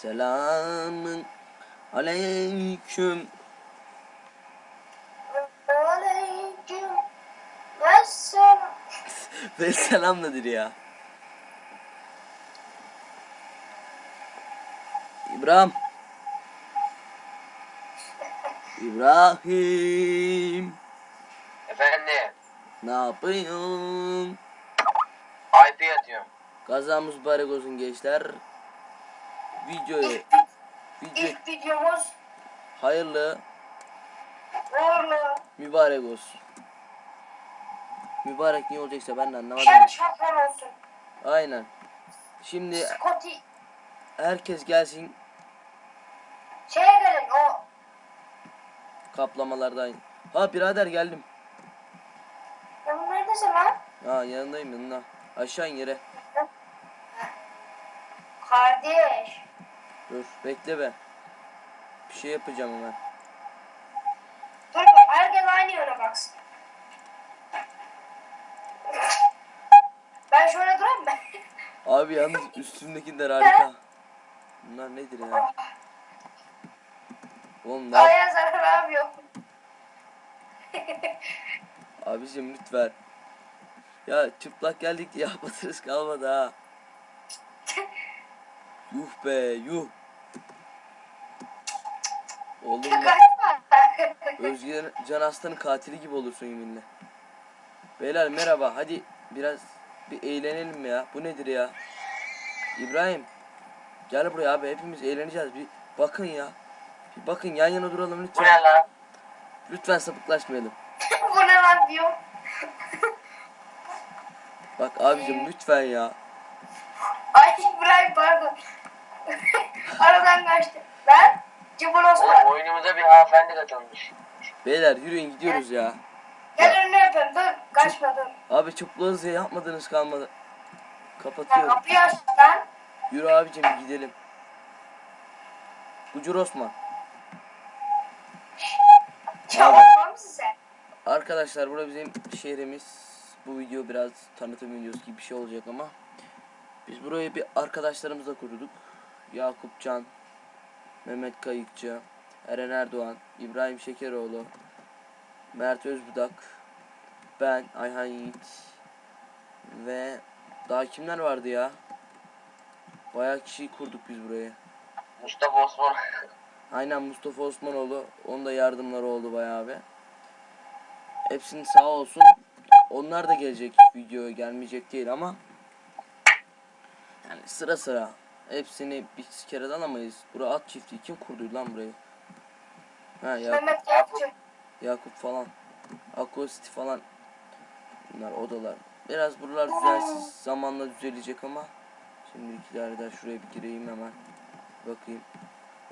Selamın aleyküm. Aleyküm. Ve selam nedir ya? İbrahim. İbrahim. Efendim, Ne yapıyorsun? IP atıyorum. Kazamız mübarek olsun gençler. Videoyu İlk, video ilk videomuz hayırlı uğurlu. mübarek olsun. Mübarek niye olacaksa ben de anlamadım. Şen olsun. Aynen. Şimdi Scotty. herkes gelsin Şeye gelin o. kaplamalardan. Ha birader geldim. Oğlum neredesin lan? Ha yanındayım yanında. Aşağı in yere. Kardeş. Dur bekle be. Bir şey yapacağım hemen. Dur herkes aynı yöne baksın. Ben şöyle durayım mı? Abi yalnız üstündekiler harika. Bunlar nedir ya? Oğlum ne yap- Ayağa zarar abi yok. Abicim lütfen. Ya çıplak geldik diye yapmadınız kalmadı ha. Yuh be yuh. Oğlum. Özge Can Aslan'ın katili gibi olursun yeminle. Beyler merhaba hadi biraz bir eğlenelim ya. Bu nedir ya? İbrahim gel buraya abi hepimiz eğleneceğiz. Bir bakın ya. Bir bakın yan yana duralım Bu lütfen. ne lan? Lütfen sapıklaşmayalım. Bu ne lan diyor. Bak abicim lütfen ya. Ay İbrahim pardon. Aradan kaçtı. Ben Cibur Oğlum Osman. oyunumuza bir hanımefendi katılmış. Beyler yürüyün gidiyoruz ya. Gel önüne yapayım dur. Kaçma dur. Abi diye yapmadınız kalmadı. Ya Kapatıyorum. kapıyı aç lan. Yürü abicim gidelim. Bucur Osman. Mısın sen? Arkadaşlar burada bizim şehrimiz. Bu video biraz tanıtım videosu gibi bir şey olacak ama. Biz burayı bir arkadaşlarımızla kurduk. Yakup Can, Mehmet Kayıkçı, Eren Erdoğan, İbrahim Şekeroğlu, Mert Özbudak, ben Ayhan Yiğit ve daha kimler vardı ya? Bayağı kişiyi kurduk biz buraya. Mustafa Osman. Aynen Mustafa Osmanoğlu. Onun da yardımları oldu bayağı bir. Hepsinin sağ olsun. Onlar da gelecek videoya gelmeyecek değil ama yani sıra sıra hepsini bir kereden alamayız. Bura at çiftliği kim kurdu lan burayı? Ha ya Mehmet Yapçı. Yakup falan. Akositi falan. Bunlar odalar. Biraz buralar düzensiz. Zamanla düzelecek ama şimdikiler de şuraya bir gireyim hemen. Bakayım.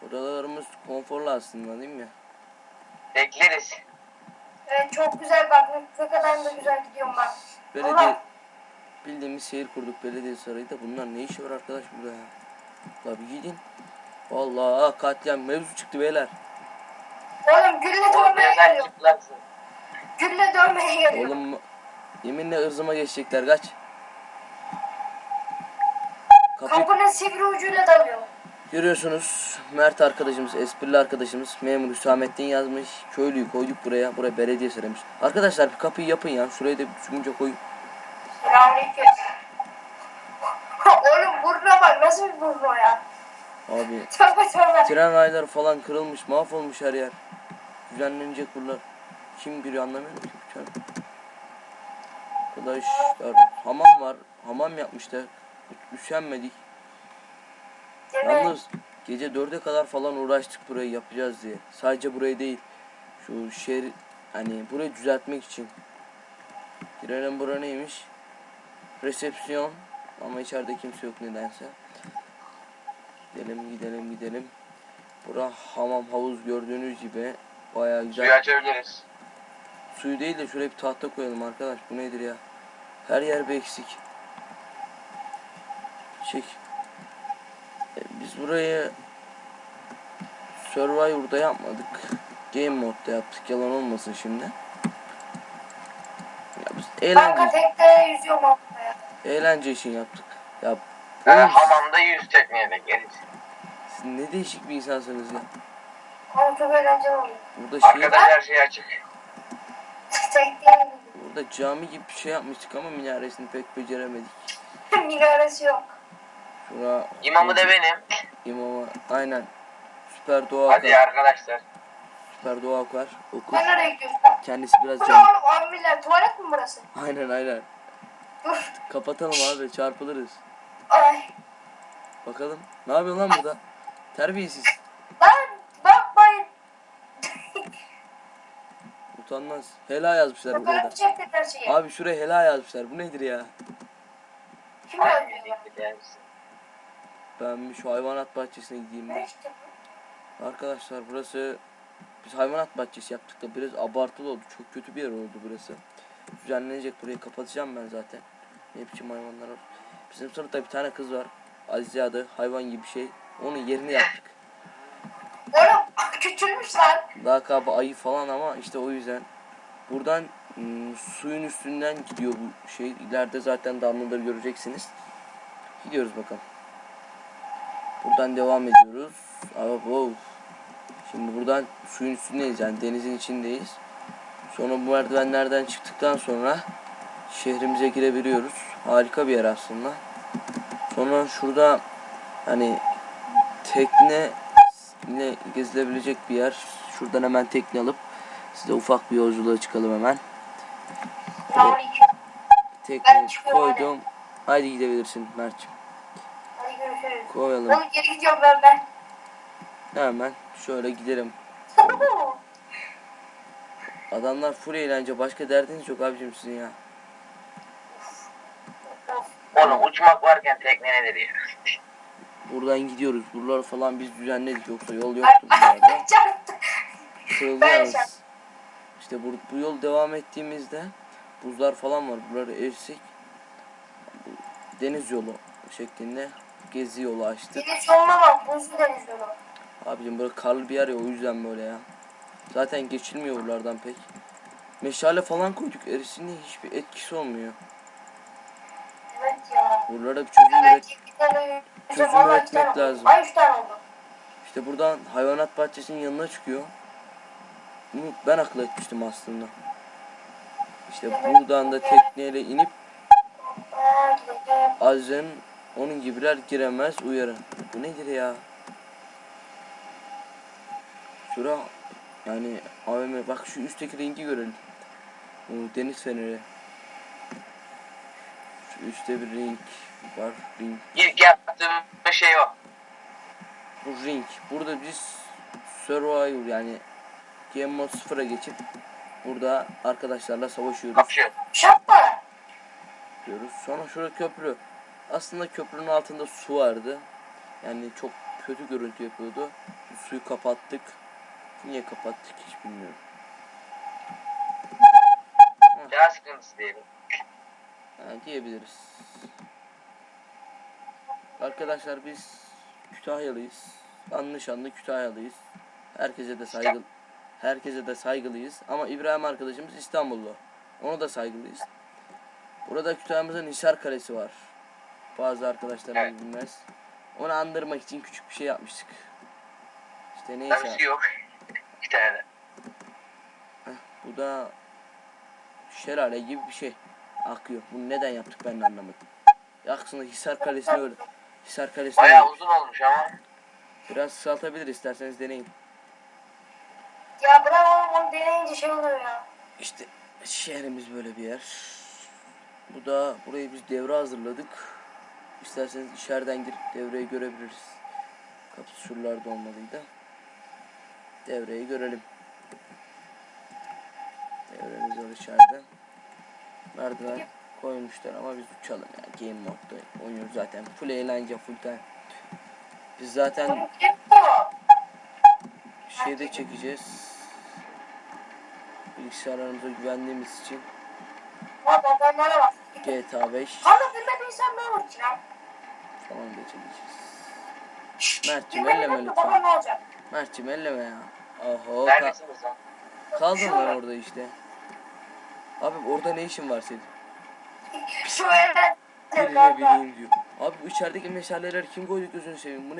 Odalarımız konforlu aslında değil mi? Bekleriz. Evet çok güzel bak. Ne kadar da güzel gidiyorum bak. Belediye Allah. bildiğimiz şehir kurduk belediye sarayı da bunlar ne işi var arkadaş burada ya? Tabi gidin. Vallahi katliam mevzu çıktı beyler. Oğlum gülle dövmeye geliyor. Gülle dövmeye geliyor. Oğlum yeminle ırzıma geçecekler kaç. Kapıyı Kapının sivri ucuyla dalıyor. Görüyorsunuz Mert arkadaşımız, esprili arkadaşımız Memur Hüsamettin yazmış. Köylüyü koyduk buraya. Buraya belediye söylemiş. Arkadaşlar bir kapıyı yapın ya. Şuraya da bir düzgünce koyun. Selamünaleyküm. Oğlum nasıl bir o ya. Abi Tövbe tövbe. tren rayları falan kırılmış, mahvolmuş her yer. Düzenlenecek buralar. Kim giriyor anlamıyorum ki. Arkadaşlar hamam var. Hamam yapmışlar. Üşenmedik. Değil mi? Yalnız gece dörde kadar falan uğraştık burayı yapacağız diye. Sadece burayı değil. Şu şehir hani burayı düzeltmek için. Girelim bura neymiş? Resepsiyon. Ama içeride kimse yok nedense. Gidelim gidelim gidelim. Bura hamam havuz gördüğünüz gibi bayağı güzel. Suyu açabiliriz. Suyu değil de şuraya bir tahta koyalım arkadaş. Bu nedir ya? Her yer bir eksik. Çek. E, biz burayı Survivor'da yapmadık. Game modda yaptık. Yalan olmasın şimdi. Ya biz Kanka eğlence, tekte yüzüyorum. Eğlence için yaptık. Ya Ben oğlum, hamamda yüz tekmeye bekleriz. Siz ne değişik bir insansınız ya. Ama çok eğlenceli oluyor. Burada şey, Arkada her şey açık. Tek değil. burada cami gibi bir şey yapmıştık ama minaresini pek beceremedik. Minaresi yok. Şura İmamı da benim. imama aynen. Süper dua Hadi akar. arkadaşlar. Süper dua akar. Okur. Ben nereye gidiyorsun? Kendisi biraz Bu ne cami. oğlum abiler tuvalet mi burası? Aynen aynen. Kapatalım abi çarpılırız. Ay. Bakalım. Ne yapıyorsun lan burada? Terbiyesiz. Lan bakmayın. Utanmaz. Hela yazmışlar buraya da. Fotoğraf çektirdiler şeyi. Abi şuraya hela yazmışlar. Bu nedir ya? Kim öldürüyor? Ben bir şu hayvanat bahçesine gideyim. Ben. işte bu? Arkadaşlar burası biz hayvanat bahçesi yaptık da biraz abartılı oldu. Çok kötü bir yer oldu burası. Düzenlenecek burayı kapatacağım ben zaten. Ne biçim hayvanlar var. Bizim sınıfta bir tane kız var. Azize adı hayvan gibi bir şey. Onun yerini yaptık. Oğlum küçülmüşler. Lakabı ayı falan ama işte o yüzden. Buradan ım, suyun üstünden gidiyor bu şey. İleride zaten damlaları göreceksiniz. Gidiyoruz bakalım. Buradan devam ediyoruz. Aa, wow. Şimdi buradan suyun üstündeyiz yani denizin içindeyiz. Sonra bu merdivenlerden çıktıktan sonra şehrimize girebiliyoruz. Harika bir yer aslında. Sonra şurada hani tekne ile gezilebilecek bir yer. Şuradan hemen tekne alıp size ufak bir yolculuğa çıkalım hemen. Tekne koydum. Haydi gidebilirsin Mert'ciğim. Hadi görüşürüz. Koyalım. Oğlum geri gidiyorum ben ben. Hemen şöyle gidelim. Adamlar full eğlence. Başka derdiniz yok abicim sizin ya. Oğlum uçmak varken tekne nedir ya? Buradan gidiyoruz. Buraları falan biz düzenledik. Yoksa yol yoktu buralarda. Kırıldı İşte bu, bu yol devam ettiğimizde buzlar falan var. Buraları ersek bu deniz yolu şeklinde gezi yolu açtık. Deniz yoluna bak. Buzlu deniz yolu. Abicim böyle karlı bir yer ya o yüzden böyle ya. Zaten geçilmiyor buralardan pek. Meşale falan koyduk erisinde hiçbir etkisi olmuyor. Evet ya. Buralara bir çözüm üret. Tane çözüm üretmek tane lazım. Ay üç tane oldu. İşte buradan hayvanat bahçesinin yanına çıkıyor. Bunu ben akıl etmiştim aslında. İşte buradan da tekneyle inip. Azen onun gibiler giremez uyarı. Bu nedir ya? Şura yani AVM bak şu üstteki rengi görelim. O deniz feneri. Şu üstte bir ring var. Ring. İlk yaptığım şey o. Bu ring. Burada biz survival yani Game Mode 0'a geçip burada arkadaşlarla savaşıyoruz Kapışıyor. Şapka. diyoruz. Sonra şurada köprü. Aslında köprünün altında su vardı. Yani çok kötü görüntü yapıyordu. Suyu kapattık. Niye kapattık hiç bilmiyorum. Daha sıkıntısı diyelim. Ha, diyebiliriz. Arkadaşlar biz Kütahyalıyız. Anlı şanlı Kütahyalıyız. Herkese de saygı herkese de saygılıyız. Ama İbrahim arkadaşımız İstanbullu. Ona da saygılıyız. Burada Kütahya'mızın Hisar Kalesi var. Bazı arkadaşlarımız Evet. bilmez. Onu andırmak için küçük bir şey yapmıştık. İşte neyse. su yok. Bir tane. Bu da şelale gibi bir şey akıyor. Bunu neden yaptık ben de anlamadım. Aslında Hisar Kalesi'ni öyle. Hisar Kalesi'ni Bayağı öyle. uzun olmuş ama. Biraz kısaltabilir isterseniz deneyin. Ya bırak oğlum onu deneyince şey oluyor ya. İşte şehrimiz böyle bir yer. Bu da burayı biz devre hazırladık. İsterseniz içeriden girip devreyi görebiliriz. Kapısı şuralarda olmalıydı. Devreyi görelim. Devremiz var içeride. Merdiven koymuşlar ama biz uçalım yani. Game modda oynuyoruz zaten. Full eğlence full time. Biz zaten şeyde çekeceğiz. Bilgisayarlarımıza güvendiğimiz için. GTA 5 Kanka bilmediysen ne olur ki lan? falan da çekeceğiz. Mert'cim, elleme lütfen. Mert'cim elleme ya. Oho Neredesiniz lan? kaldın lan orada işte. Abi orada ne işin var senin? Şöyle. Birine bileyim diyor. Abi bu içerideki meşaleleri kim koydu gözünü seveyim bu ne?